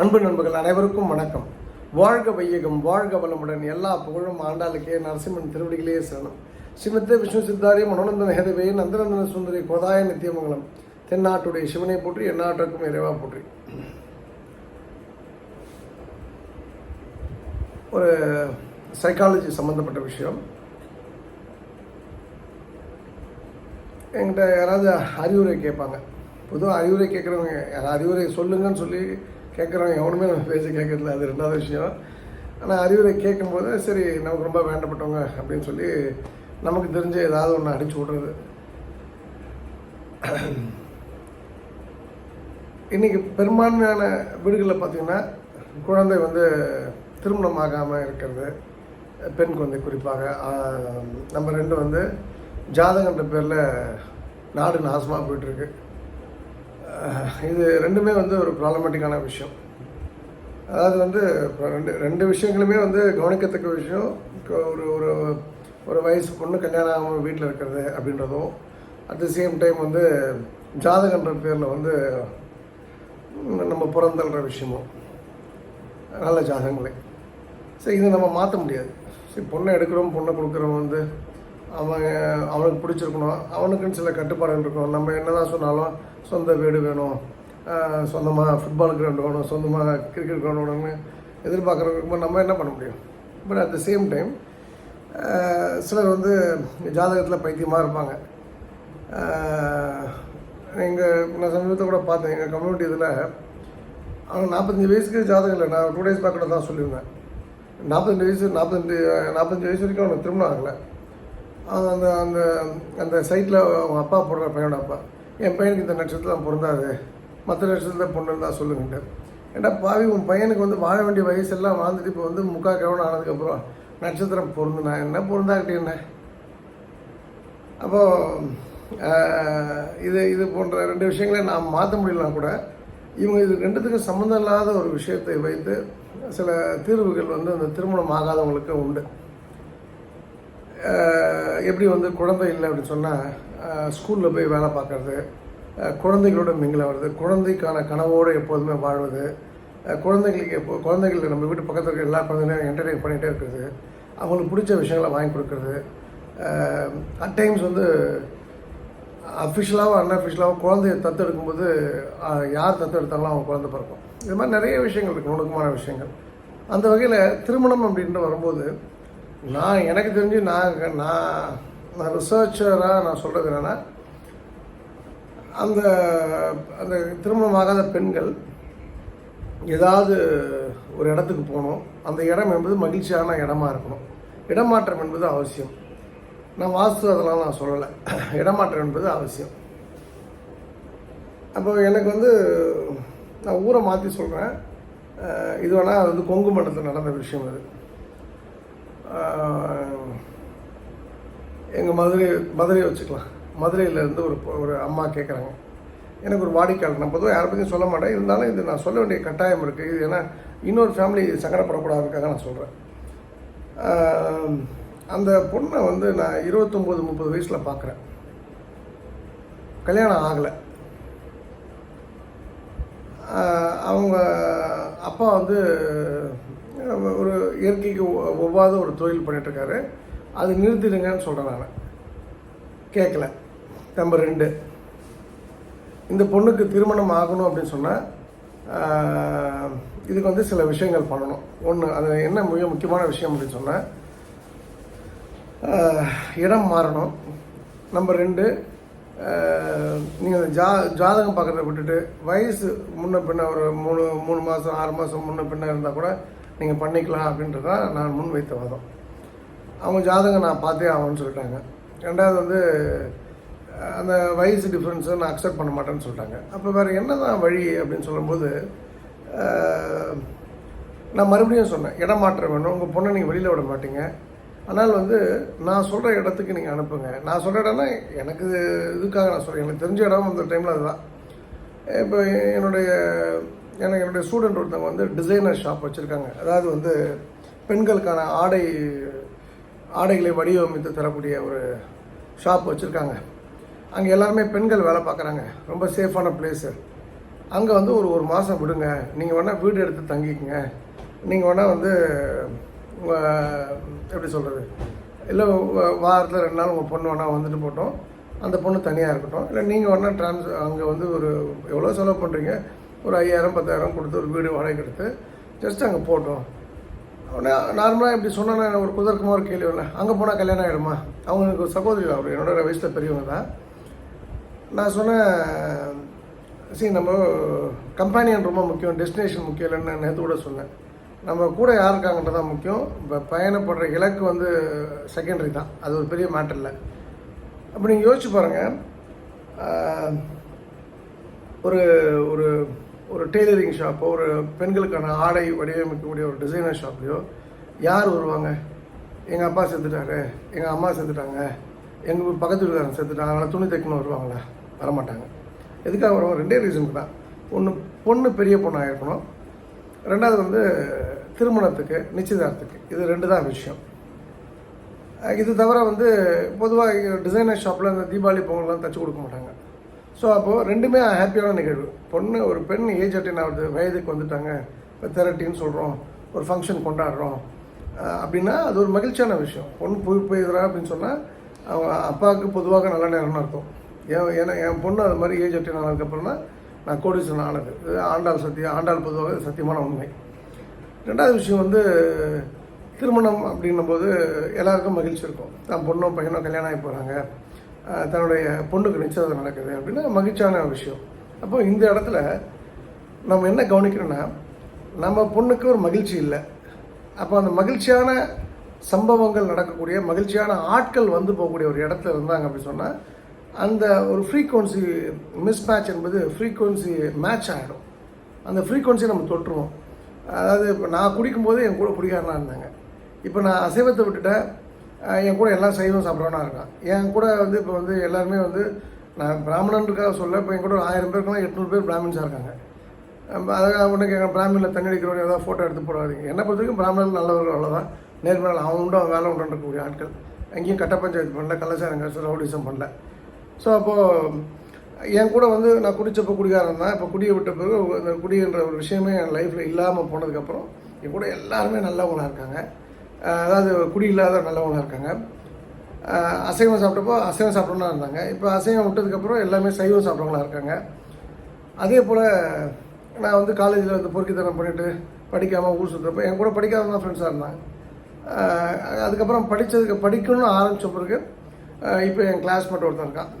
அன்பு நண்பர்கள் அனைவருக்கும் வணக்கம். வாழ்க வையகம் வாழ்க வளமுடன். எல்லா புகழும் ஆண்டாளுக்கே. நரசிம்மன் திருவடிகளே சரணம். ஸ்ரீமத்தே விஷ்ணு சித்தாரி மனோநந்தன ஹேதவே நந்தநந்தன சுந்தரி கோதாய நித்தியமங்கலம் தென்னாட்டுடைய சிவனை போற்றி எந்நாட்டுக்கும் இறைவா போற்றி. ஒரு சைக்காலஜி சம்மந்தப்பட்ட விஷயம். என்கிட்ட யாராவது அறிவுரை கேட்பாங்க. பொதுவாக அறிவுரை கேட்குறவங்க யாராவது அறிவுரை சொல்லுங்கன்னு சொல்லி கேட்குறவங்க எவனுமே நம்ம பேசி கேட்கறதில்ல அது ரெண்டாவது விஷயம். ஆனால் அறிவுரை கேட்கும்போது சரி நமக்கு ரொம்ப வேண்டப்பட்டவங்க அப்படின்னு சொல்லி நமக்கு தெரிஞ்ச ஏதாவது ஒன்று அடிச்சு விட்றது. இன்றைக்கி பெரும்பான்மையான வீடுகளில் பார்த்திங்கன்னா குழந்தை வந்து திருமணம் ஆகாமல் இருக்கிறது. பெண் குழந்தை குறிப்பாக. நம்ம ரெண்டு வந்து ஜாதகன்ற பேரில் நாடு நாசமாக போயிட்டுருக்கு இது ரெண்டுமே வந்து ஒரு ப்ராப்ளமேட்டிக்கான விஷயம். அதாவது வந்து ரெண்டு ரெண்டு விஷயங்களுமே வந்து கவனிக்கத்தக்க விஷயம். ஒரு ஒரு ஒரு வயசு பொண்ணு கல்யாணம் ஆகாமல் வீட்டில் இருக்கிறது அப்படின்றதும் அட் த சேம் டைம் வந்து ஜாதகன்ற பேரில் வந்து நம்ம புறந்தல்ற விஷயமும் நல்ல ஜாதகங்களே. சரி இதை நம்ம மாற்ற முடியாது. சரி பொண்ணை எடுக்கிறோம் பொண்ணை கொடுக்குறோம் வந்து அவன் அவனுக்கு பிடிச்சிருக்கணும். அவனுக்குன்னு சில கட்டுப்பாடுகள் இருக்கும். நம்ம என்ன தான் சொன்னாலும் சொந்த வீடு வேணும் சொந்தமாக ஃபுட்பால் கிரவுண்ட் வேணும் சொந்தமாக கிரிக்கெட் கிரவுண்ட் வேணும்னு எதிர்பார்க்குறவங்க நம்ம என்ன பண்ண முடியும்? But at the same time சிலர் வந்து ஜாதகத்தில் பைத்தியமாக இருப்பாங்க. எங்கள் நான் சமீபத்தை கூட பார்த்தேன் எங்கள் கம்யூனிட்டி இதில் அவங்க நாற்பத்தஞ்சு வயசுக்கு ஜாதகம் இல்லை. நான் டூ டேஸ் பேக் கூட தான் சொல்லியிருந்தேன். நாற்பத்தஞ்சு வயசு நாற்பத்தஞ்சு நாற்பத்தஞ்சு வயசு வரைக்கும் அவனுக்கு திருமணம் ஆகலை. அவன் அந்த அந்த அந்த சைட்டில் அவங்க அப்பா போடுற பையனோட அப்பா. என் பையனுக்கு இந்த நட்சத்திரம் பொருந்தாது. மற்ற நட்சத்திரத்தில் பொண்ணு இருந்தால் சொல்லுங்கன்ட்டு ஏன்டா பாவி உன் பையனுக்கு வந்து வாழ வேண்டிய வயசெல்லாம் வாழ்ந்துட்டு இப்போ வந்து முக்கா கிழவன் ஆனதுக்கப்புறம் நட்சத்திரம் பொருந்துனா என்ன பொருந்தாக்கிட்டே என்ன? அப்போது இது இது போன்ற ரெண்டு விஷயங்களை நாம் மாற்ற முடியலனா கூட இவங்க இது ரெண்டுத்துக்கும் சம்மந்தம் இல்லாத ஒரு விஷயத்தை வைத்து சில தீர்வுகள் வந்து அந்த திருமணம் ஆகாதவங்களுக்கு உண்டு. எப்படி வந்து குழந்தை இல்லை அப்படின்னு சொன்னால் ஸ்கூலில் போய் வேலை பார்க்குறது குழந்தைகளோட மிங்கில் வருது குழந்தைக்கான கனவோடு எப்போதுமே வாழ்வது குழந்தைகளுக்கு எப்போ குழந்தைகள் நம்ம வீட்டு பக்கத்தில் இருக்கிற எல்லா குழந்தைகளையும் என்டர்டெயின் பண்ணிகிட்டே இருக்கிறது அவங்களுக்கு பிடிச்ச விஷயங்களை வாங்கி கொடுக்குறது அட் டைம்ஸ் வந்து அஃபிஷியலாகவும் அன்அஃபிஷியலாகவும் குழந்தைய தத்தெடுக்கும்போது எடுக்கும்போது யார் தத்தெடுத்தாலும் அவங்க குழந்தை பிறக்கும். இது மாதிரி நிறைய விஷயங்கள் இருக்குது நுணுக்கமான விஷயங்கள். அந்த வகையில் திருமணம் அப்படின்ட்டு வரும்போது நான் எனக்கு தெரிஞ்சு நான் நான் நான் ரிசர்ச்சராக நான் சொல்கிறது என்னென்னா அந்த அந்த திருமணமாகாத பெண்கள் ஏதாவது ஒரு இடத்துக்கு போகணும். அந்த இடம் என்பது மகிழ்ச்சியான இடமா இருக்கணும். இடமாற்றம் என்பது அவசியம். நான் வாஸ்து அதெல்லாம் நான் சொல்லலை. இடமாற்றம் என்பது அவசியம். அப்போ எனக்கு வந்து நான் ஊரை மாற்றி சொல்கிறேன் இது வேணால் அது வந்து கொங்கு மண்டலத்தில் நடந்த விஷயம் அது. எங்கள் மதுரை மதுரையை வச்சுக்கலாம். மதுரையிலேருந்து ஒரு ஒரு அம்மா கேட்குறாங்க எனக்கு ஒரு வாடிக்கையாளர். நான் பொதுவாக யாரை பற்றியும் சொல்ல மாட்டேன். இருந்தாலும் இது நான் சொல்ல வேண்டிய கட்டாயம் இருக்குது இது ஏன்னா இன்னொரு ஃபேமிலி சங்கடப்படக்கூடாதுக்காக நான் சொல்கிறேன் அந்த பொண்ணை வந்து நான் இருபத்தொம்போது முப்பது வயசில் பார்க்குறேன் கல்யாணம் ஆகலை. அவங்க அப்பா வந்து ஒரு இயற்கைக்கு ஒ- ஒவ்வாத ஒரு தொழில் பண்ணிகிட்ருக்காரு அது நிறுத்திடுங்கன்னு சொல்கிறேன் நான். கேட்கல நம்பர் ரெண்டு. இந்த பொண்ணுக்கு திருமணம் ஆகணும் அப்படின்னு சொன்னால் இதுக்கு வந்து சில விஷயங்கள் பண்ணணும். ஒன்று அது என்ன மிக முக்கியமான விஷயம் அப்படின்னு சொன்னால் இடம் மாறணும். நம்பர் ரெண்டு நீங்கள் ஜா ஜாதகம் பார்க்குறத விட்டுட்டு வயசு முன்ன பின்ன ஒரு மூணு மூணு மாதம் ஆறு மாதம் முன்ன பின்ன இருந்தால் கூட நீங்கள் பண்ணிக்கலாம் அப்படின்றது தான் நான் முன் வைத்த வாதம். அவங்க ஜாதகம் நான் பார்த்தே ஆகணும்னு சொல்லிட்டாங்க. ரெண்டாவது வந்து அந்த வயசு டிஃப்ரென்ஸை நான் அக்செப்ட் பண்ண மாட்டேன்னு சொல்லிட்டாங்க. அப்போ வேறு என்ன தான் வழி அப்படின்னு சொல்லும்போது நான் மறுபடியும் சொன்னேன் இடம் மாற்றம் வேணும். உங்கள் பொண்ணை நீங்கள் வெளியில் விட மாட்டீங்க. ஆனால் வந்து நான் சொல்கிற இடத்துக்கு நீங்கள் அனுப்புங்க. நான் சொல்கிற இடம்னா எனக்கு இதுக்காக நான் சொல்கிறேன் எனக்கு தெரிஞ்ச இடம் அந்த டைமில் அதுதான். இப்போ என்னுடைய எனக்கு என்னுடைய ஸ்டூடெண்ட் ஒருத்தவங்க வந்து டிசைனர் ஷாப் வச்சுருக்காங்க. அதாவது வந்து பெண்களுக்கான ஆடை ஆடைகளை வடிவமைத்து தரக்கூடிய ஒரு ஷாப் வச்சுருக்காங்க. அங்கே எல்லாருமே பெண்கள் வேலை பார்க்குறாங்க. ரொம்ப சேஃபான பிளேஸு அங்கே வந்து ஒரு ஒரு மாதம் விடுங்க. நீங்கள் வேணால் வீடு எடுத்து தங்கிக்கங்க. நீங்கள் வேணால் வந்து உங்கள் எப்படி சொல்கிறது இல்லை வாரத்தில் ரெண்டு நாள் உங்கள் பொண்ணு வேணால் வந்துட்டு போட்டோம் அந்த பொண்ணு தனியாக இருக்கட்டும். இல்லை நீங்கள் வேணால் ட்ரான்ஸ் அங்கே வந்து ஒரு எவ்வளோ செலவு பண்ணுறீங்க ஒரு ஐயாயிரம் பத்தாயிரம் கொடுத்து ஒரு வீடு வாடகை எடுத்து ஜஸ்ட் அங்கே போட்டோம். நார்மலாக இப்படி சொன்னா ஒரு குதர்க்கமாக ஒரு கேள்வி இல்லை அங்கே போனால் கல்யாணம் ஆகிடுமா அவங்களுக்கு ஒரு சகோதரி அவர் என்னோட வயசில் பெரியவங்க தான். நான் சொன்னேன் சரி நம்ம கம்பானியன் ரொம்ப முக்கியம் டெஸ்டினேஷன் முக்கியம் இல்லைன்னு நேற்று கூட சொன்னேன். நம்ம கூட யார் இருக்காங்கன்றது தான் முக்கியம். இப்போ பயணப்படுற இலக்கு வந்து செகண்டரி தான். அது ஒரு பெரிய மேட்டர் இல்லை. அப்போ நீங்கள் யோசிச்சு பாருங்கள் ஒரு ஒரு ஒரு டெய்லரிங் ஷாப்போ ஒரு பெண்களுக்கான ஆடை வடிவமைக்கக்கூடிய ஒரு டிசைனர் ஷாப்லையோ யார் வருவாங்க? எங்கள் அப்பா செத்துட்டாரு எங்கள் அம்மா செத்துட்டாங்க எங்கள் பக்கத்து வீட்டுக்காரன் செத்துட்டாங்க அதனால் துணி தைக்கணும் வருவாங்களா வரமாட்டாங்க. எதுக்காக வருவாங்க? ரெண்டே ரீசனுக்கு தான். ஒன்று பொண்ணு பெரிய பொண்ணாக இருக்கணும். ரெண்டாவது வந்து திருமணத்துக்கு நிச்சயதார்த்தத்துக்கு. இது ரெண்டு தான் விஷயம். இது தவிர வந்து பொதுவாக டிசைனர் ஷாப்பில் இந்த தீபாவளி பொங்கல்லாம் தச்சு கொடுக்க மாட்டாங்க. ஸோ அப்போது ரெண்டுமே ஹாப்பியான நிகழ்வு. பொண்ணு ஒரு பெண் ஏஜ் அட்டன் ஆகுது வயதுக்கு வந்துட்டாங்க. இப்போ தெரட்டின்னு சொல்கிறோம் ஒரு ஃபங்க்ஷன் கொண்டாடுறோம். அப்படின்னா அது ஒரு மகிழ்ச்சியான விஷயம். பொண்ணு போய் போயிடுறா அப்படின்னு சொன்னால் அவங்க அப்பாவுக்கு பொதுவாக நல்ல நேரம்னு அர்த்தம். ஏன் ஏன்னா என் பொண்ணு அது மாதிரி ஏஜ் அட்டன் ஆனதுக்கப்புறம் தான் நான் கோடீஸ்வரன் ஆனது. இது ஆண்டாள் சத்தியம் ஆண்டாள் பொதுவாக சத்தியமான உண்மை. ரெண்டாவது விஷயம் வந்து திருமணம் அப்படின்னும் போது எல்லாருக்கும் மகிழ்ச்சி இருக்கும். தான் பொண்ணும் பையனும் கல்யாணம் ஆகி போகிறாங்க தன்னுடைய பொண்ணுக்கு நிச்சயம் நடக்குது அப்படின்னா மகிழ்ச்சியான விஷயம். அப்போ இந்த இடத்துல நம்ம என்ன கவனிக்கணும்னா நம்ம பொண்ணுக்கு ஒரு மகிழ்ச்சி இல்லை. அப்போ அந்த மகிழ்ச்சியான சம்பவங்கள் நடக்கக்கூடிய மகிழ்ச்சியான ஆட்கள் வந்து போகக்கூடிய ஒரு இடத்துல இருந்தாங்க அப்படி சொன்னால் அந்த ஒரு ஃப்ரீக்குவன்சி மிஸ் மேட்ச் என்பது ஃப்ரீக்குவன்சி மேட்ச் ஆகிடும் அந்த ஃப்ரீக்குவன்சியை நம்ம தொட்டுருவோம் அதாவது இப்போ நான் குடிக்கும்போது என் கூட குடிக்காரனாக இருந்தாங்க. இப்போ நான் அசைவத்தை விட்டுட்டேன் என் கூட எல்லாம் சைவம் சாப்பிட்றவனா இருக்கான் என் கூட வந்து இப்போ வந்து எல்லாருமே வந்து நான் பிராமணன்றக்காக சொல்ல இப்போ என் கூட ஒரு ஆயிரம் பேருக்குலாம் எட்நூறு பேர் பிராமின்ஸாக இருக்காங்க. அஹ் அதாவது உனக்கு எங்கள் பிராமினில் தண்ணி அடிக்கிறவங்க ஏதாவது ஃபோட்டோ எடுத்து போடாதீங்க. என்னை பொறுத்த வரைக்கும் பிராமணர்கள் நல்லவர்கள் அவ்வளோதான் நேர்மையால் அவன் உண்டு அவன் வேலை உண்டு இருக்கக்கூடிய ஆட்கள். எங்கேயும் கட்ட பஞ்சாயத்து பண்ணல கள்ளச்சாரங்க ரவுடிசம் பண்ணல. ஸோ அப்போது என் கூட வந்து நான் குடித்தப்போ குடிகாரன் தான். இப்போ குடியை விட்ட பிறகு அந்த குடின்ற ஒரு விஷயமே என் லைஃப்பில் இல்லாமல் போனதுக்கப்புறம் என் கூட எல்லாருமே நல்லவங்களாக இருக்காங்க. அதாவது குடி இல்லாத நல்லவங்களாக இருக்காங்க அசைவம் சாப்பிட்டப்போ அசைவம் சாப்பிட்றவங்களா இருந்தாங்க. இப்போ அசைவம் விட்டதுக்கப்புறம் எல்லாமே சைவம் சாப்பிட்றவங்களா இருக்காங்க. அதே போல் நான் வந்து காலேஜில் வந்து பொறுக்கித்தனம் பண்ணிட்டு படிக்காமல் ஊர் சுற்றுறப்போ என் கூட படிக்காத தான் ஃப்ரெண்ட்ஸாக இருந்தாங்க. அதுக்கப்புறம் படித்ததுக்கு படிக்கணும்னு ஆரம்பித்த பிறகு இப்போ என் கிளாஸ்மேட் ஒருத்தன் இருக்கான்.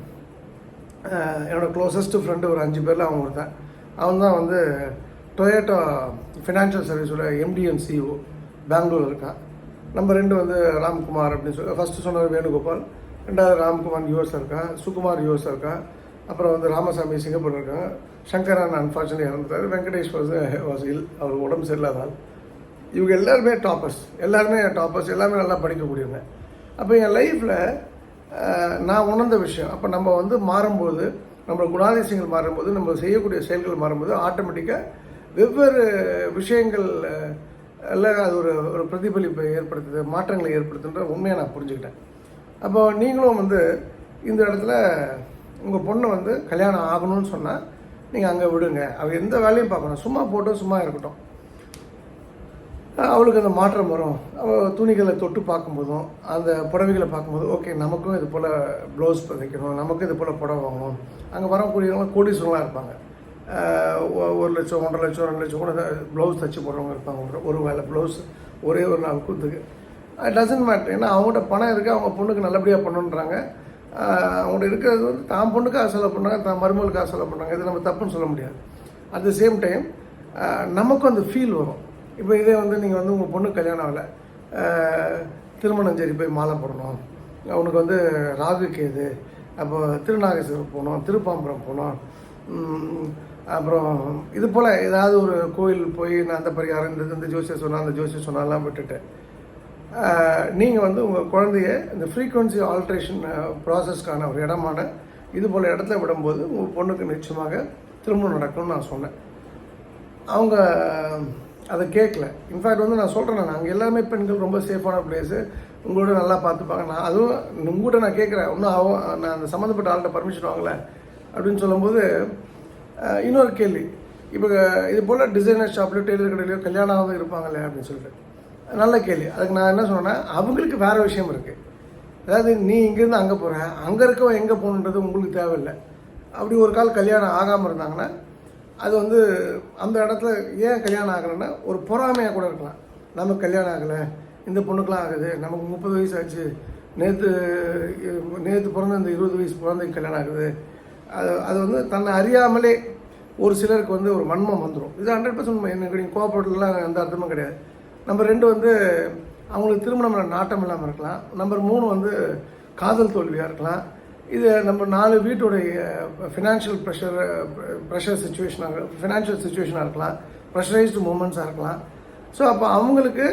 என்னோடய க்ளோசஸ்ட்டு ஃப்ரெண்டு ஒரு அஞ்சு பேரில் அவன் ஒருத்தன். அவன் தான் வந்து டொயேட்டோ ஃபினான்ஷியல் சர்வீஸோட எம்டிஎன் சிஓ பெங்களூர் இருக்கான். நம்ம ரெண்டு வந்து ராம்குமார் அப்படின்னு சொல்லி ஃபஸ்ட்டு சொன்னவர் வேணுகோபால் ரெண்டாவது ராம்குமார் யுவர்ஸாக இருக்கான் சுகுமார் யூஎஸ் இருக்கான் அப்புறம் வந்து ராமசாமி சிங்கப்பூர் இருக்காங்க. சங்கரன் அன்ஃபார்ச்சுனேட் இறந்துட்டார். வெங்கடேஷ் வாஸ் வாஸ் இல் அவர் உடம்பு சரியில்லாதால் இவங்க எல்லாருமே டாப்பர்ஸ் எல்லாருமே டாப்பர்ஸ் எல்லாமே நல்லா படிக்கக்கூடியவங்க. அப்போ என் லைஃப்பில் நான் உணர்ந்த விஷயம் அப்போ நம்ம வந்து மாறும்போது நம்ம குணாதிசயங்கள் மாறும்போது நம்ம செய்யக்கூடிய செயல்கள் மாறும்போது ஆட்டோமேட்டிக்காக வெவ்வேறு விஷயங்கள் இல்லை அது ஒரு ஒரு பிரதிபலிப்பை ஏற்படுத்துது மாற்றங்களை ஏற்படுத்துன்ற உண்மையை நான் புரிஞ்சுக்கிட்டேன். அப்போ நீங்களும் வந்து இந்த இடத்துல உங்கள் பொண்ணு வந்து கல்யாணம் ஆகணும்னு சொன்னால் நீங்கள் அங்கே விடுங்க. அவள் எந்த வேலையும் பார்க்கணும். சும்மா போட்டு சும்மா இருக்கட்டும். அவளுக்கு அந்த மாற்றம் வரும். அவள் துணிகளை தொட்டு பார்க்கும்போதும் அந்த புடவைகளை பார்க்கும்போது ஓகே நமக்கும் இது போல் ப்ளவுஸ் தைக்கணும் நமக்கும் இது போல் புடவை வாங்கணும். அங்கே வரக்கூடியவங்க கோடீஸ்வரங்களாக இருப்பாங்க. ஒரு லட்சம் ஒன்றரை லட்சம் ரெண்டு லட்சம் கூட ப்ளவுஸ் தச்சு போடுறவங்க இருப்பாங்க. ஒரு வேலை ப்ளவுஸ் ஒரே ஒரு நாள் கூத்துக்கு. டசன்ட் மேட்ரு ஏன்னா அவங்கள்ட்ட பணம் இருக்குது அவங்க பொண்ணுக்கு நல்லபடியாக பண்ணுன்றாங்க. அவங்கள்ட்ட இருக்கிறது வந்து தான் பொண்ணுக்கு காசு செலவு பண்ணாங்க தான் மருமகளுக்கு காசு செலவு பண்ணாங்க இது நம்ம தப்புன்னு சொல்ல முடியாது. அட் த சேம் டைம் நமக்கும் அந்த ஃபீல் வரும். இப்போ இதே வந்து நீங்கள் வந்து உங்கள் பொண்ணு கல்யாணம் ஆகலை. திருமணஞ்சேரி போய் மாலை போடணும். அவனுக்கு வந்து ராகு கேது. அப்போ திருநாகேஸ்வரம் போகணும் திருப்பாம்பரம் போகணும். அப்புறம் இது போல் ஏதாவது ஒரு கோயில் போய் நான் அந்த பரிகாரம் இந்த இந்த ஜோசியர் சொன்னால் அந்த ஜோசியர் சொன்னாலாம் விட்டுட்டு நீங்கள் வந்து உங்கள் குழந்தைய இந்த ஃப்ரீக்குவன்சி ஆல்ட்ரேஷன் ப்ராசஸ்க்கான ஒரு இடமான இது போல் இடத்துல விடும்போது உங்கள் பொண்ணுக்கு நிச்சயமாக திருமணம் நடக்கும்னு நான் சொன்னேன். அவங்க அதை கேட்கல. இன்ஃபேக்ட் வந்து நான் சொல்கிறேன் அங்கே எல்லாமே பெண்கள் ரொம்ப சேஃபான பிளேஸு உங்களோட நல்லா பார்த்துப்பாங்க. நான் அதுவும் உங்கள்கிட்ட நான் கேட்குறேன். இன்னும் ஆகும் நான் அந்த சம்மந்தப்பட்ட ஆள்கிட்ட பர்மிஷன் வாங்கலை அப்படின்னு சொல்லும்போது இன்னொரு கேள்வி. இப்போ இது போல் டிசைனர் ஷாப்லையோ டெய்லர் கடையிலையோ கல்யாணம் ஆகாத இருப்பாங்களே அப்படின்னு சொல்லிட்டு. நல்ல கேள்வி. அதுக்கு நான் என்ன சொன்னேன்னா அவங்களுக்கு வேறு விஷயம் இருக்குது அதாவது நீ இங்கேருந்து அங்கே போகிற அங்கே இருக்கவன் எங்கே போகணுன்றது உங்களுக்கு தேவையில்லை. அப்படி ஒரு கால் கல்யாணம் ஆகாமல் இருந்தாங்கன்னா அது வந்து அந்த இடத்துல ஏன் கல்யாணம் ஆகலைன்னா ஒரு பொறாமையாக கூட இருக்கலாம். நமக்கு கல்யாணம் ஆகலை இந்த பொண்ணுக்கெலாம் ஆகுது நமக்கு முப்பது வயசு ஆச்சு நேற்று நேற்று பிறந்த இந்த இருபது வயசு குழந்தைக்கு கல்யாணம் ஆகுது அது அது வந்து தன்னை அறியாமலே ஒரு சிலருக்கு வந்து ஒரு வன்மம் வந்துடும் இது ஹண்ட்ரட் பர்சன்ட் எனக்கு நீங்கள் எந்த அர்த்தமும் கிடையாது. நம்பர் ரெண்டு வந்து அவங்களுக்கு திருமணம் நாட்டம் இல்லாமல் இருக்கலாம். நம்பர் மூணு வந்து காதல் தோல்வியாக இருக்கலாம். இது நம்ம நாலு வீட்டுடைய ஃபினான்ஷியல் ப்ரெஷர் ப்ரெஷர் சுச்சுவேஷனாக ஃபினான்ஷியல் சுச்சுவேஷனாக இருக்கலாம். ப்ரெஷரைஸ்டு மூமெண்ட்ஸாக இருக்கலாம். ஸோ அப்போ அவங்களுக்கு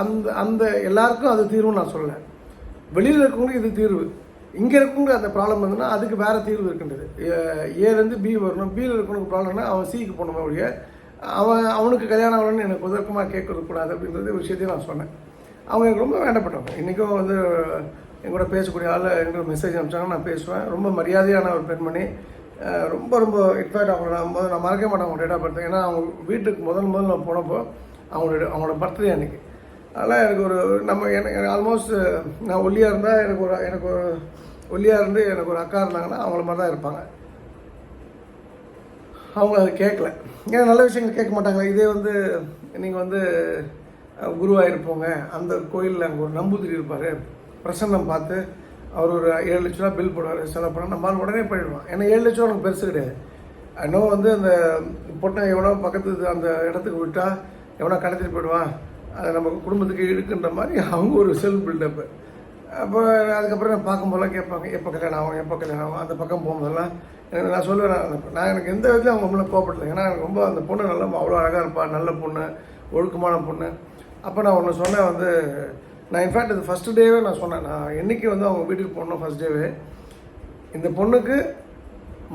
அந்த அந்த எல்லாருக்கும் அது தீர்வுன்னு நான் சொல்லலை. வெளியில் இருக்கவங்களுக்கு இது தீர்வு. இங்கே இருக்குங்கிற அந்த ப்ராப்ளம் வந்துன்னா அதுக்கு வேறு தீர்வு இருக்கின்றது. ஏ- ஏலேருந்து பி வரணும் பியில் இருக்கணும் ப்ராப்ளம்னா அவன் சிக்கு போகணுமே ஒழிய அவன் அவனுக்கு கல்யாணம் ஆகணும்னு எனக்கு உதர்க்கமாக கேட்கறது கூடாது அப்படின்றது விஷயத்தையும் நான் சொன்னேன். அவங்க எனக்கு ரொம்ப வேண்டப்பட்டவங்க இன்றைக்கும் வந்து எங்கூட பேசக்கூடிய ஆள் எங்களுக்கு மெசேஜ் அனுப்பிச்சாங்க நான் பேசுவேன். ரொம்ப மரியாதையான ஒரு பெண்மணி. ரொம்ப ரொம்ப இன்ஃபேக்ட் அவங்க நான் நான் மறக்க மாட்டேன் அவங்க டேட் ஆஃப் பர்த் ஏன்னா அவங்க வீட்டுக்கு முதல் முதல் நான் போனப்போ அவங்களோட அவங்களோட பர்த்டே அன்னைக்கு. அதனால் எனக்கு ஒரு நம்ம எனக்கு ஆல்மோஸ்ட் நான் ஒல்லியாக இருந்தால் எனக்கு ஒரு எனக்கு ஒரு ஒல்லியாக இருந்து எனக்கு ஒரு அக்கா இருந்தாங்கன்னா அவங்கள மாதிரி தான் இருப்பாங்க. அவங்க அதை கேட்கல ஏன்னா நல்ல விஷயங்கள் கேட்க மாட்டாங்க இதே வந்து நீங்கள் வந்து குருவாயிருப்போங்க அந்த கோயிலில் அங்கே ஒரு நம்பூதிரி இருப்பார். பிரசன்னம் பார்த்து அவர் ஒரு ஏழு லட்ச ரூபா பில் போடுவார். செலவு பண்ணால் நம்மளால் உடனே போயிடுவோம் ஏன்னா ஏழு லட்ச ரூபா எனக்கு பெருசு கிடையாது. இன்னும் வந்து அந்த பொட்டை எவனோ பக்கத்து அந்த இடத்துக்கு விட்டால் எவனோ கடத்திட்டு போயிடுவான். அது நம்ம குடும்பத்துக்கு இருக்குன்ற மாதிரி அவங்க ஒரு செல்ஃப் பில்டப்பு அப்போ அதுக்கப்புறம் நான் பார்க்கும்போதெல்லாம் கேட்பாங்க எப்போ கல்யாணம் ஆகும் எப்போ கல்யாணம் ஆகும் அந்த பக்கம் போகும்போதெல்லாம் எனக்கு நான் சொல்லுவேன் நான் எனக்கு எந்த விதத்துலையும் அவங்க மேலே கோபப்படல ஏன்னா எனக்கு ரொம்ப அந்த பொண்ணு நல்லா அவ்வளோ அழகாக இருப்பாள் நல்ல பொண்ணு ஒழுக்கமான பொண்ணு. அப்போ நான் ஒன்று சொன்னேன் வந்து நான் இன்ஃபேக்ட் இது ஃபஸ்ட்டு டேவே நான் சொன்னேன். நான் என்றைக்கு வந்து அவங்க வீட்டுக்கு போனோம் ஃபஸ்ட் டேவே இந்த பொண்ணுக்கு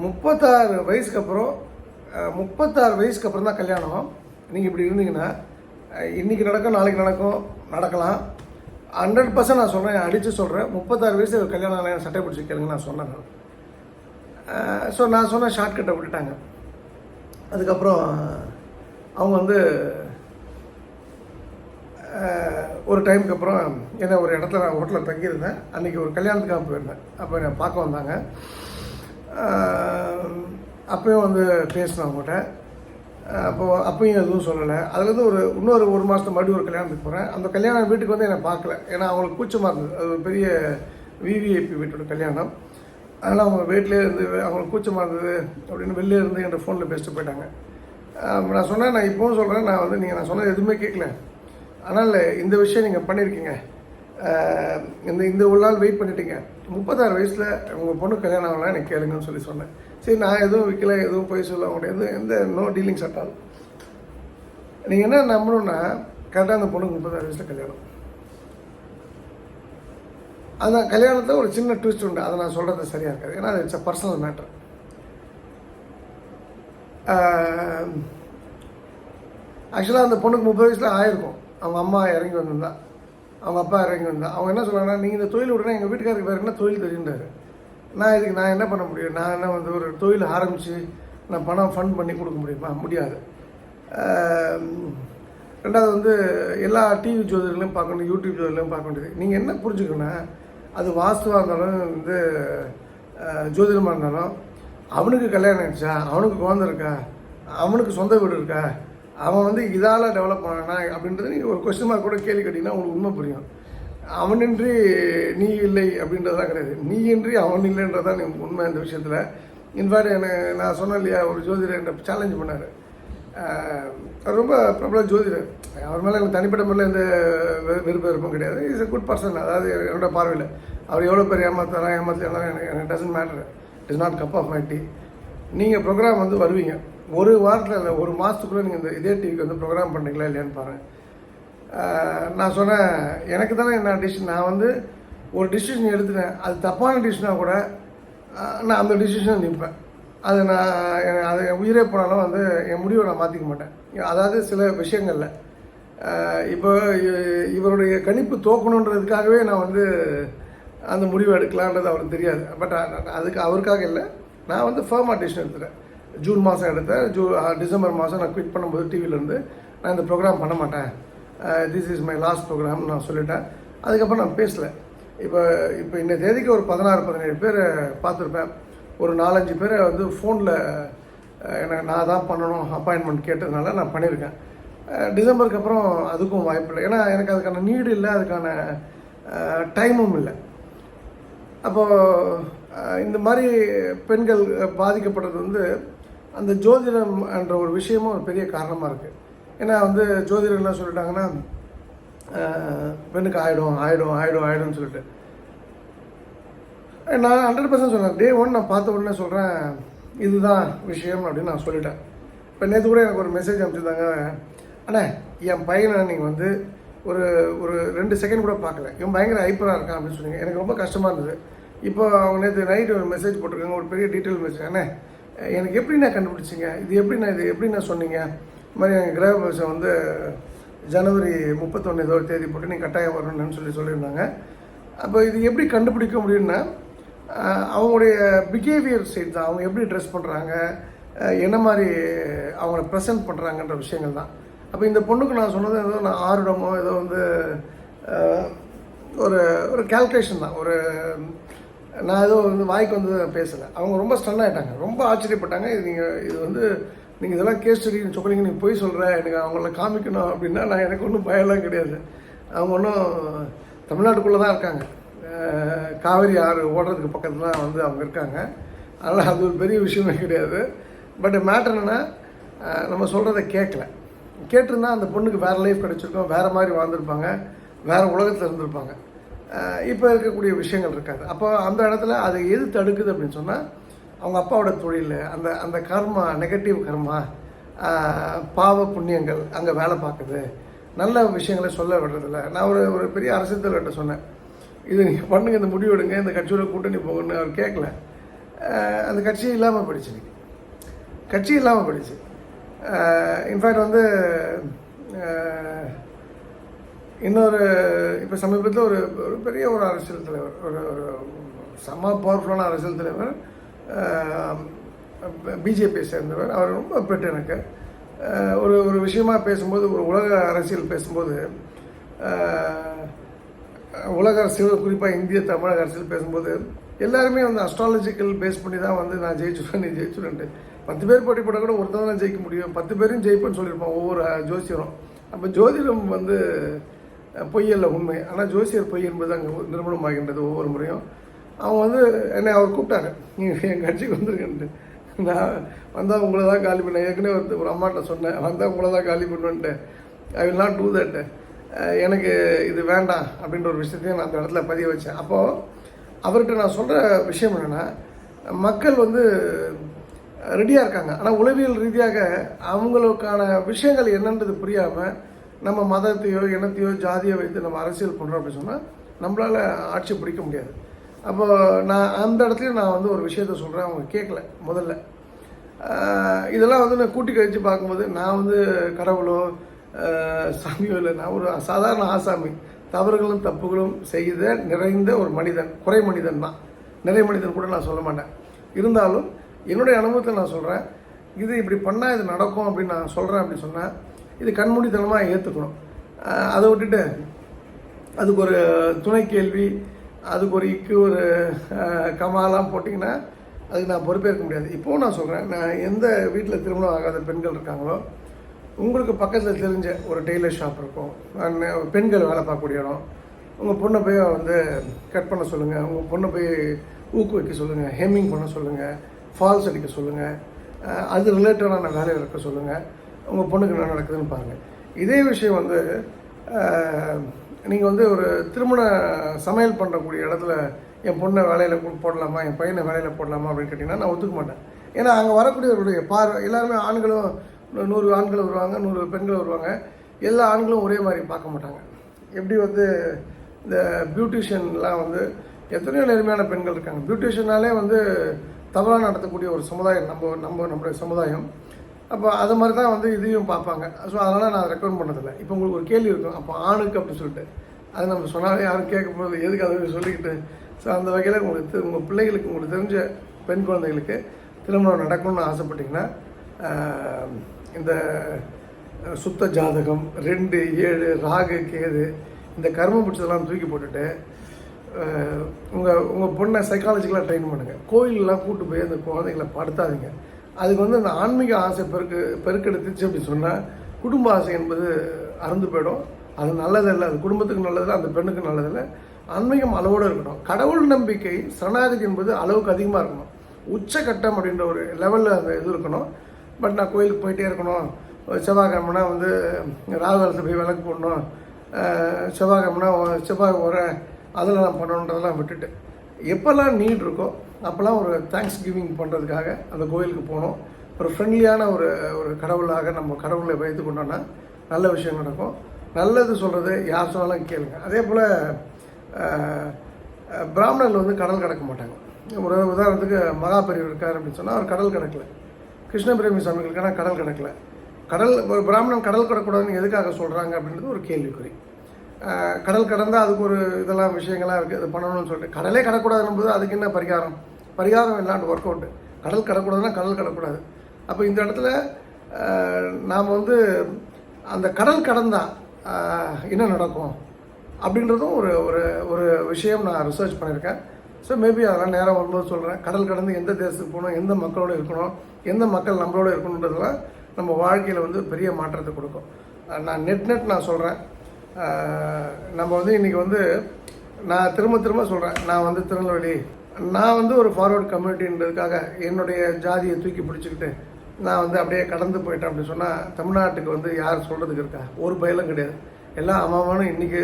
முப்பத்தாறு வயசுக்கு அப்புறம் முப்பத்தாறு வயசுக்கு அப்புறம் தான் கல்யாணம். நீங்கள் இப்படி இருந்தீங்கன்னா இன்றைக்கி இன்னைக்கு நடக்கும் நாளைக்கு நடக்கும் நடக்கலாம். ஹண்ட்ரட் பர்சன்ட் நான் சொல்கிறேன் அடித்து சொல்கிறேன் முப்பத்தாறு வயசு கல்யாணம் ஆலயம் சட்டை பிடிச்சி கேளுங்க நான் சொன்னேன் ஸோ நான் சொன்ன ஷார்ட்கட்டை விட்டுட்டாங்க. அதுக்கப்புறம் அவங்க வந்து ஒரு டைமுக்கு அப்புறம் என்ன ஒரு இடத்துல நான் ஹோட்டலில் தங்கியிருந்தேன். அன்றைக்கி ஒரு கல்யாணத்துக்காக போயிருந்தேன் அப்போ என்னை பார்க்க வந்தாங்க. அப்பயும் வந்து பேசினேன் அவங்ககிட்ட. அப்போ அப்பயும் எதுவும் சொல்லலை. அதுலேருந்து ஒரு இன்னொரு ஒரு மாதத்துக்கு மறுபடியும் ஒரு கல்யாணத்துக்கு போகிறேன் அந்த கல்யாணம் வீட்டுக்கு வந்து என்னை பார்க்கல. ஏன்னா அவங்களுக்கு கூச்சமாக இருந்தது. அது ஒரு பெரிய விவிஐபி வீட்டோட கல்யாணம். அதனால் அவங்க வீட்டிலே இருந்து அவங்களுக்கு கூச்சமாக இருந்தது அப்படின்னு வெளில இருந்து என்கிட்ட ஃபோனில் பேசிட்டு போயிட்டாங்க. நான் சொன்னேன் நான் இப்போவும் சொல்கிறேன் நான் வந்து நீங்கள் நான் சொன்னது எதுவுமே கேட்கல. ஆனால் இந்த விஷயம் நீங்கள் பண்ணியிருக்கீங்க இந்த இந்த ஒரு நாள் வெயிட் பண்ணிட்டீங்க. முப்பத்தாறு வயசில் உங்கள் பொண்ணு கல்யாணம் ஆகலாம் எனக்கு கேளுங்கன்னு சொல்லி சொன்னேன். சரி நான் எதுவும் விற்கல எதுவும் போய் சொல்ல முடியாது. எந்த நோ டீலிங்ஸ் அட்டால் நீங்கள் என்ன நம்பணும்னா கரெக்டாக அந்த பொண்ணுக்கு முப்பத்தாறு வயசில் கல்யாணம். அந்த கல்யாணத்தில் ஒரு சின்ன ட்விஸ்ட் உண்டு. அதை நான் சொல்கிறது சரியாக இருக்காது. ஏன்னா அது இட்ஸ் அ பர்சனல் மேட்டர் ஆக்சுவலாக அந்த பொண்ணுக்கு முப்பது வயசில் ஆயிருக்கும். அவங்க அம்மா இறங்கி வந்திருந்தா. அவங்க அப்பா இறங்கி வந்தா அவங்க என்ன சொல்கிறாங்கன்னா நீங்கள் இந்த தொழில் விடனா எங்கள் வீட்டுக்காரருக்கு வேறு என்ன தொழில் தெரியுன்றாரு நான் இதுக்கு நான் என்ன பண்ண முடியும்? நான் என்ன வந்து ஒரு தொழில் ஆரம்பித்து நான் பணம் ஃபண்ட் பண்ணி கொடுக்க முடியுமா? முடியாது. ரெண்டாவது வந்து எல்லா டிவி ஜோதிடர்களையும் பார்க்கணும் யூடியூப் ஜோதிடர்களையும் பார்க்க வேண்டியது. நீங்கள் என்ன புரிஞ்சுக்கணும்னா அது வாஸ்துவாக இருந்தாலும் வந்து ஜோதிடமாக இருந்தாலும் அவனுக்கு கல்யாணம் ஆயிடுச்சா? அவனுக்கு குழந்தை இருக்கா? அவனுக்கு சொந்த வீடு இருக்கா? அவன் வந்து இதால் டெவலப் பண்ணானா அப்படின்றது நீங்கள் ஒரு கொஸ்டின் மார்க் கூட கேள்வி கேட்டிங்கன்னா உங்களுக்கு உண்மை புரியும். அவனின்றி நீ இல்லை அப்படின்றதா கிடையாது. நீ இன்றி அவன் இல்லைன்றதான் எனக்கு உண்மை இந்த விஷயத்தில். இன்ஃபேக்ட் எனக்கு நான் சொன்னேன் இல்லையா ஒரு ஜோதிடர் என்னை சேலஞ்ச் பண்ணார். ரொம்ப பிரபல ஜோதிடர். அவர் மேலே எனக்கு தனிப்பட்ட முறையில் எந்த வெ- விருப்ப விருப்பம் கிடையாது இஸ் எ குட் பர்சன் அதாவது என்னோட பார்வையில். அவர் எவ்வளோ பேர் ஏமாத்தாரா ஏமாத்தலாம் எனக்கு எனக்கு doesn't matter it's not cup of my tea நீங்கள் ப்ரோக்ராம் வந்து வருவீங்க. ஒரு வாரத்தில் இல்லை ஒரு மாதத்துக்குள்ளே நீங்கள் இந்த இதே டிவிக்கு வந்து ப்ரோக்ராம் பண்ணுறீங்களா இல்லையான்னு பாருங்கள் நான் சொன்னேன் எனக்கு தானே என்ன டிசிஷன் நான் வந்து ஒரு டிசிஷன் எடுத்துட்டேன். அது தப்பான டிசிஷனாக கூட நான் அந்த டிசிஷன் நிற்பேன் அது நான் அது என் உயிரே போனாலும் வந்து என் முடிவை நான் மாற்றிக்க மாட்டேன். அதாவது சில விஷயங்களில் இப்போ இவருடைய கணிப்பு தோக்கணுன்றதுக்காகவே நான் வந்து அந்த முடிவை எடுக்கலான்றது அவருக்கு தெரியாது. பட் அதுக்கு அவருக்காக இல்லை நான் வந்து ஃபர்மாக டிசிஷன் எடுத்துகிறேன் ஜூன் மாதம் எடுத்தேன். ஜூ டிசம்பர் மாதம் நான் குவிட் பண்ணும்போது டிவிலேருந்து நான் இந்த ப்ரோக்ராம் பண்ண மாட்டேன். திஸ் இஸ் மை லாஸ்ட் ப்ரோக்ராம்னு நான் சொல்லிட்டேன். அதுக்கப்புறம் நான் பேசலை. இப்போ இப்போ இந்த தேதிக்கு ஒரு பதினாறு பதினேழு பேர் பார்த்துருப்பேன். ஒரு நாலஞ்சு பேர் வந்து ஃபோனில் எனக்கு நான் தான் பண்ணணும் அப்பாயின்மெண்ட் கேட்டதுனால நான் பண்ணியிருக்கேன். டிசம்பருக்கு அப்புறம் அதுக்கும் வாய்ப்பு இல்லை. ஏன்னா எனக்கு அதுக்கான நீடு இல்லை அதுக்கான டைமும் இல்லை. அப்போது இந்த மாதிரி பெண்கள் பாதிக்கப்படுறது வந்து அந்த ஜோதிடம் என்ற ஒரு விஷயமும் ஒரு பெரிய காரணமாக இருக்குது ஏன்னா வந்து ஜோதிடம் என்ன சொல்லிட்டாங்கன்னா பெண்ணுக்கு ஆகிடும் ஆகிடும் ஆயிடும் ஆகிடும்னு சொல்லிட்டு. நான் ஹண்ட்ரட் பர்சன்ட் சொன்னேன் டே ஒன் நான் பார்த்த உடனே சொல்கிறேன் இதுதான் விஷயம் அப்படின்னு நான் சொல்லிட்டேன். இப்போ நேற்று கூட எனக்கு ஒரு மெசேஜ் அனுப்பிச்சிருந்தாங்க. அண்ணே என் பையனை நீங்கள் வந்து ஒரு ஒரு ரெண்டு செகண்ட் கூட பார்க்கல. இவன் பயங்கர ஹைப்பராக இருக்கான் அப்படின்னு சொன்னீங்க. எனக்கு ரொம்ப கஷ்டமாக இருந்தது. இப்போ அவங்க நேற்று நைட்டு ஒரு மெசேஜ் போட்டிருக்காங்க. ஒரு பெரிய டீட்டெயில் மெசேஜ் அண்ணே எனக்கு எப்படி நான் கண்டுபிடிச்சிங்க? இது எப்படி நான் இது எப்படி நான் சொன்னீங்க? இது மாதிரி எங்கள் கிரக பிரவேசம் வந்து ஜனவரி முப்பத்தொன்று ஏதோ தேதி போட்டு நீ கட்டாயம் வரணும்னு சொல்லி சொல்லியிருந்தாங்க. அப்போ இது எப்படி கண்டுபிடிக்க முடியும்னா அவங்களுடைய பிஹேவியர் சைட் தான். அவங்க எப்படி ட்ரெஸ் பண்ணுறாங்க என்ன மாதிரி அவங்கள ப்ரெசென்ட் பண்ணுறாங்கன்ற விஷயங்கள் தான். அப்போ இந்த பொண்ணுக்கு நான் சொன்னது ஏதோ நான் ஆருடமோ ஏதோ வந்து ஒரு ஒரு கால்குலேஷன் தான். ஒரு நான் ஏதோ வந்து வாய்க்கு வந்து பேசலை. அவங்க ரொம்ப ஸ்டன் ஆகிட்டாங்க ரொம்ப ஆச்சரியப்பட்டாங்க. இது நீங்கள் இது வந்து நீங்கள் இதெல்லாம் கேஸ் ஸ்டடி சொல்கிறீங்க நீங்கள் போய் சொல்கிற எனக்கு அவங்கள காமிக்கணும் அப்படின்னா நான் எனக்கு ஒன்றும் பயம்லாம் கிடையாது. அவங்க ஒன்றும் தமிழ்நாட்டுக்குள்ளே தான் இருக்காங்க. காவேரி காவிரி ஆறு ஓடுறதுக்கு பக்கத்தில் தான் வந்து அவங்க இருக்காங்க. அதனால் அது ஒரு பெரிய விஷயமே கிடையாது. பட் மேட்ரு என்னென்னா நம்ம சொல்கிறத கேட்கல. கேட்டிருந்தா அந்த பொண்ணுக்கு வேறு லைஃப் கிடச்சிருக்கோம். வேறு மாதிரி வாழ்ந்திருப்பாங்க. வேறு உலகத்தில் இருந்திருப்பாங்க. இப்போ இருக்கக்கூடிய விஷயங்கள் இருக்காது. அப்போ அந்த இடத்துல அதை எது தடுக்குது அப்படின்னு சொன்னால் அவங்க அப்பாவோட தொழில் அந்த அந்த கர்மா நெகட்டிவ் கர்மா பாவ புண்ணியங்கள் அங்கே வேலை பார்க்குது. நல்ல விஷயங்களை சொல்ல விடுறதில்ல. நான் ஒரு ஒரு பெரிய அரசியல் தலைவர்கிட்ட சொன்னேன். இது நீங்கள் பண்ணுங்க இந்த முடிவு எடுங்க இந்த கட்சியோட கூட்டணி போகணும்னு அவர் கேட்கல. அந்த கட்சி இல்லாமல் போயிடுச்சு கட்சி இல்லாமல் போயிடுச்சு. இன்ஃபேக்ட் வந்து இன்னொரு இப்போ சமீபத்தில் ஒரு ஒரு பெரிய ஒரு அரசியல் தலைவர் ஒரு ஒரு செம்ம பவர்ஃபுல்லான அரசியல் தலைவர் பிஜேபியை சேர்ந்தவர். அவர் ரொம்ப பெட்டு எனக்கு. ஒரு ஒரு விஷயமா பேசும்போது ஒரு உலக அரசியல் பேசும்போது உலக அரசியல் குறிப்பாக இந்திய தமிழக அரசியல் பேசும்போது எல்லாருமே வந்து அஸ்ட்ராலஜிக்கல் பேஸ் பண்ணி தான் வந்து நான் ஜெயிச்சுருவேன் நீ ஜெயிச்சுருன்ட்டு. பத்து பேர் போட்டி போட்டால் கூட ஒருத்தவங்க தான் ஜெயிக்க முடியும். பத்து பேரும் ஜெயிப்பேன்னு சொல்லியிருப்பான் ஒவ்வொரு ஜோசியரும். அப்போ ஜோதிடம் வந்து பொய்யல்ல உண்மை. ஆனால் ஜோசியர் பொய் என்பது அங்கே நிரூபணமாகின்றது ஒவ்வொரு முறையும். அவங்க வந்து என்னை அவர் கூப்பிட்டாங்க. நீங்கள் என் கட்சிக்கு வந்துருக்கேன்ட்டு நான் வந்தால் உங்களை தான் காலி பண்ணேன் ஏற்கனவே வந்து ஒரு அம்மாட்ட சொன்னேன். வந்தால் உங்களை தான் காலி பண்ணுவேன்ட்டு. I will not do that எனக்கு இது வேண்டாம் அப்படின்ற ஒரு விஷயத்தையும் நான் அந்த இடத்துல பதிய வச்சேன். அப்போது அவர்கிட்ட நான் சொல்கிற விஷயம் என்னென்னா மக்கள் வந்து ரெடியாக இருக்காங்க. ஆனால் உளவியல் ரீதியாக அவங்களுக்கான விஷயங்கள் என்னன்றது புரியாமல் நம்ம மதத்தையோ இனத்தையோ ஜாதியோ வைத்து நம்ம அரசியல் பண்ணுறோம் அப்படின்னு சொன்னால் நம்மளால் ஆட்சி பிடிக்க முடியாது. அப்போ நான் அந்த இடத்துலையும் நான் வந்து ஒரு விஷயத்த சொல்கிறேன் அவங்க கேட்கல முதல்ல. இதெல்லாம் வந்து நான் கூட்டி கழித்து பார்க்கும்போது நான் வந்து கடவுளோ சாமியோ இல்லை நான் ஒரு சாதாரண ஆசாமி. தவறுகளும் தப்புகளும் செய்த நிறைந்த ஒரு மனிதன் குறை மனிதன் தான். நிறை மனிதன் கூட நான் சொல்ல மாட்டேன். இருந்தாலும் என்னுடைய அனுபவத்தை நான் சொல்கிறேன் இது இப்படி பண்ணால் இது நடக்கும் அப்படின்னு நான் சொல்கிறேன் அப்படின்னு சொன்னால் இது கண்மூடித்தனமாக ஏற்றுக்கணும் அதை விட்டுட்டு அதுக்கு ஒரு துணை கேள்வி அதுக்கு ஒரு இக்கு ஒரு கமாலாம் போட்டிங்கன்னா அதுக்கு நான் பொறுப்பேற்க முடியாது. இப்போவும் நான் சொல்கிறேன் நான் எந்த வீட்டில் திருமணம் ஆகாத பெண்கள் இருக்காங்களோ உங்களுக்கு பக்கத்தில் தெரிஞ்ச ஒரு டெய்லர் ஷாப் இருக்கும். பெண்கள் வேலை பார்க்கக்கூடிய இடம். உங்கள் பொண்ணை போய் வந்து கட் பண்ண சொல்லுங்கள் உங்கள் பொண்ணை போய் ஊக்குவிக்க சொல்லுங்கள் ஹெம்மிங் பண்ண சொல்லுங்கள் ஃபால்ஸ் அடிக்க சொல்லுங்கள் அது ரிலேட்டடான வேலையில் இருக்க சொல்லுங்கள் உங்கள் பொண்ணுக்கு என்ன நடக்குதுன்னு பாருங்கள் இதே விஷயம் வந்து நீங்கள் வந்து ஒரு திருமண சமையல் பண்ணக்கூடிய இடத்துல என் பொண்ணை வேலையில் போடலாமா என் பையனை வேலையில் போடலாமா அப்படின்னு கேட்டிங்கன்னா நான் ஒத்துக்க மாட்டேன். ஏன்னா அங்கே வரக்கூடியவருடைய பார்வை எல்லாருமே ஆண்களும் நூறு ஆண்கள் வருவாங்க நூறு பெண்கள் வருவாங்க. எல்லா ஆண்களும் ஒரே மாதிரி பார்க்க மாட்டாங்க. எப்படி வந்து இந்த பியூட்டிஷியன்லாம் வந்து எத்தனையோ நேர்மையான பெண்கள் இருக்காங்க. பியூட்டிஷியனாலே வந்து தவறாக நடத்தக்கூடிய ஒரு சமுதாயம் நம்ம நம்ம நம்முடைய சமுதாயம். அப்போ அது மாதிரி தான் வந்து இதையும் பார்ப்பாங்க. ஸோ அதனால் நான் ரெக்கமெண்ட் பண்ணதில்லை. இப்போ உங்களுக்கு ஒரு கேள்வி இருக்கும். அப்போ ஆணுக்கு அப்படின்னு சொல்லிட்டு. அது நம்ம சொன்னாலே யாரும் கேட்க போகிறது எதுக்கு அதை சொல்லிக்கிட்டு? ஸோ அந்த வகையில் உங்களுக்கு உங்கள் பிள்ளைகளுக்கு உங்களுக்கு தெரிஞ்ச பெண் குழந்தைகளுக்கு திருமணம் நடக்கணும்னு ஆசைப்பட்டீங்கன்னா இந்த சுத்த ஜாதகம் ரெண்டு ஏழு ராகு கேது இந்த கர்ம பிடிச்சதெல்லாம் தூக்கி போட்டுட்டு உங்கள் உங்கள் பொண்ணை சைக்காலஜிக்கலாக ட்ரெயின் பண்ணுங்கள் கோயிலெலாம் கூட்டு போய் அந்த குழந்தைங்களை படுத்தாதீங்க. அதுக்கு வந்து அந்த ஆன்மீக ஆசை பெருக்கு பெருக்கெடுத்துச்சு அப்படி சொன்னால் குடும்ப ஆசை என்பது அறந்து போயிடும். அது நல்லதில்லை அது குடும்பத்துக்கு நல்லதில்லை அந்த பெண்ணுக்கு நல்லதில்லை. ஆன்மீகம் அளவோடு இருக்கணும். கடவுள் நம்பிக்கை சரணாகதி என்பது அளவுக்கு அதிகமாக இருக்கணும். உச்சக்கட்டம் அப்படின்ற ஒரு லெவலில் அந்த இது இருக்கணும். பட் நான் கோயிலுக்கு போயிட்டே இருக்கணும். செவ்வாய்க்கிழமைனா வந்து ராகுகாலத்தில் போய் விளக்கு போடணும். செவ்வாய்க்கிழமைனா செவ்வாய் உரை அதெல்லாம் நான் பண்ணணுன்றதெல்லாம் விட்டுட்டு. எப்போல்லாம் நீட் இருக்கோ அப்போல்லாம் ஒரு தேங்க்ஸ் கிவிங் பண்ணுறதுக்காக அந்த கோயிலுக்கு போகணும் ஒரு ஃப்ரெண்ட்லியான ஒரு ஒரு கடவுளாக நம்ம கடவுளை வைத்து கொண்டோன்னா நல்ல விஷயம் நடக்கும். நல்லது சொல்கிறது யார் சொன்னாலும் கேளுங்க. அதே போல் பிராமணர்கள் வந்து கடல் கடக்க மாட்டாங்க. ஒரு உதாரணத்துக்கு மகாபெரியவர் இருக்கார் அப்படின்னு சொன்னால் அவர் கடல் கடக்கல. கிருஷ்ண பிரேமி சாமிகளுக்கான கடல் கடக்கலை. கடல் ஒரு பிராமணன் கடல் கடக்கூடாதுன்னு எதுக்காக சொல்கிறாங்க அப்படின்றது ஒரு கேள்விக்குறி. கடல் கடந்தால் அதுக்கு ஒரு இதெல்லாம் விஷயங்கள்லாம் இருக்குது அது பண்ணணும்னு சொல்லிட்டு. கடலே கடக்கூடாதுன்னு போது அதுக்கு என்ன பரிகாரம்? பரிகாரம் இல்லாண்டு ஒர்க் அவுட்டு கடல் கடக்கூடாதுன்னா கடல் கடக்கூடாது. அப்போ இந்த இடத்துல நாம் வந்து அந்த கடல் கடந்தால் என்ன நடக்கும்? அப்படின்றதும் ஒரு ஒரு ஒரு விஷயம் நான் ரிசர்ச் பண்ணியிருக்கேன் ஸோ மேபி அதெல்லாம் நேரம் வரும்போது சொல்கிறேன் கடல் கடந்து எந்த தேசத்துக்கு போகணும்? எந்த மக்களோட இருக்கணும்? எந்த மக்கள் நம்மளோட இருக்கணுன்றதெல்லாம் நம்ம வாழ்க்கையில் வந்து பெரிய மாற்றத்தை கொடுக்கும். நான் நெட் நெட் நான் சொல்கிறேன் நம்ம வந்து இன்றைக்கி வந்து நான் திரும்ப திரும்ப சொல்கிறேன் நான் வந்து திருநெல்வேலி. நான் வந்து ஒரு ஃபார்வர்ட் கம்யூனிட்டின்றதுக்காக என்னுடைய ஜாதியை தூக்கி பிடிச்சிக்கிட்டு நான் வந்து அப்படியே கடந்து போயிட்டேன் அப்படின்னு சொன்னால் தமிழ்நாட்டுக்கு வந்து யார் சொல்கிறதுக்கு இருக்கா? ஒரு பயலும் கிடையாது. எல்லாம் அம்மாவானும் இன்றைக்கி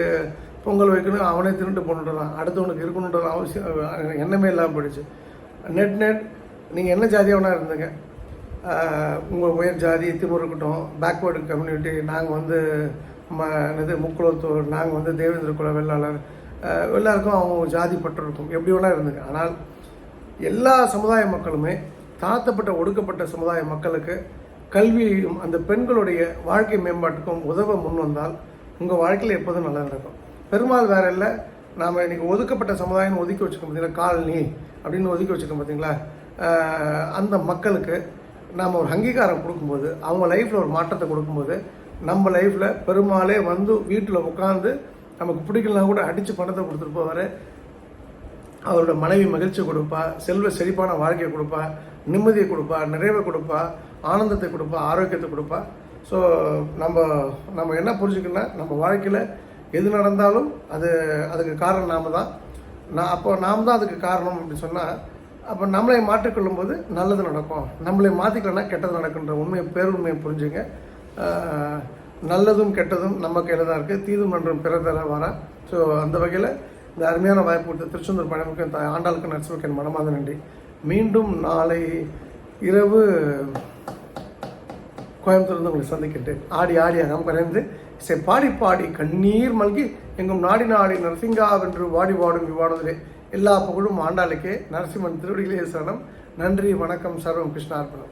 பொங்கல் வைக்கணும் அவனே திருண்டு போகணுன்றான் அடுத்தவனுக்கு இருக்கணுன்ற அவசியம் எண்ணமே இல்லாமல் போயிடுச்சு. நெட் நெட் நீங்கள் என்ன ஜாதியாகனா இருந்தீங்க? உங்கள் உயர் ஜாதி திமுர் இருக்கட்டும் பேக்வேர்டு கம்யூனிட்டி நாங்கள் வந்து ம என்னது முக்குளத்தூர் நாங்கள் வந்து தேவேந்திர குல வெள்ளாளர் எல்லாருக்கும் அவங்க ஜாதி பற்று இருக்கும் எப்படி வேணா இருந்துங்க. ஆனால் எல்லா சமுதாய மக்களுமே தாழ்த்தப்பட்ட ஒடுக்கப்பட்ட சமுதாய மக்களுக்கு கல்வியையும் அந்த பெண்களுடைய வாழ்க்கை மேம்பாட்டுக்கும் உதவ முன் வந்தால் உங்கள் வாழ்க்கையில் எப்போதும் நல்லா நடக்கும். பெருமாள் வேற இல்லை. நாம் இன்றைக்கி ஒதுக்கப்பட்ட சமுதாயம் ஒதுக்கி வச்சுக்கோம் பார்த்தீங்களா காலனி அப்படின்னு ஒதுக்கி வச்சுக்கோம் பார்த்தீங்களா அந்த மக்களுக்கு நாம் ஒரு அங்கீகாரம் கொடுக்கும்போது அவங்க லைஃப்பில் ஒரு மாற்றத்தை கொடுக்கும்போது நம்ம லைஃப்பில் பெருமாளே வந்து வீட்டில் உட்காந்து நமக்கு பிடிக்கலாம் கூட அடித்து பணத்தை கொடுத்துட்டு போவார். அவரோட மனைவி மகிழ்ச்சி கொடுப்பா செல்வ செழிப்பான வாழ்க்கையை கொடுப்பா நிம்மதியை கொடுப்பா நிறைவை கொடுப்பா ஆனந்தத்தை கொடுப்பா ஆரோக்கியத்தை கொடுப்பா. ஸோ நம்ம நம்ம என்ன புரிஞ்சுக்கணும்னா நம்ம வாழ்க்கையில் எது நடந்தாலும் அது அதுக்கு காரணம் நாம் தான். நான் அப்போ நாம் தான் அதுக்கு காரணம் அப்படின்னு சொன்னால் அப்போ நம்மளை மாற்றிக்கொள்ளும் போது நல்லது நடக்கும். நம்மளை மாற்றிக்கலன்னா கெட்டது நடக்குன்ற உண்மையை பேருண்மையை புரிஞ்சுங்க. நல்லதும் கெட்டதும் நம்ம கையில் தான் இருக்குது தீதும் நன்றும் பிறந்தர வர. ஸோ அந்த வகையில் இந்த அருமையான வாய்ப்பு கொடுத்த திருச்செந்தூர் பழமுக்கு தாய் ஆண்டாளுக்கு நரசிம்மக்கு என் மனமார்ந்த நன்றி. மீண்டும் நாளை இரவு கோயம்புத்தூர்ந்து உங்களை சந்திக்கின்றேன் ஆடி ஆடி அகம் கரைந்து இசை பாடி பாடி கண்ணீர் மல்கி எங்கும் நாடி நாடி நரசிங்காவென்று வாடி வாடும் விவாடுதலே எல்லா புகழும் ஆண்டாளுக்கே. நரசிம்மன் திருவடிகளே சரணம். நன்றி வணக்கம் சர்வம் கிருஷ்ணார்ப்பணம்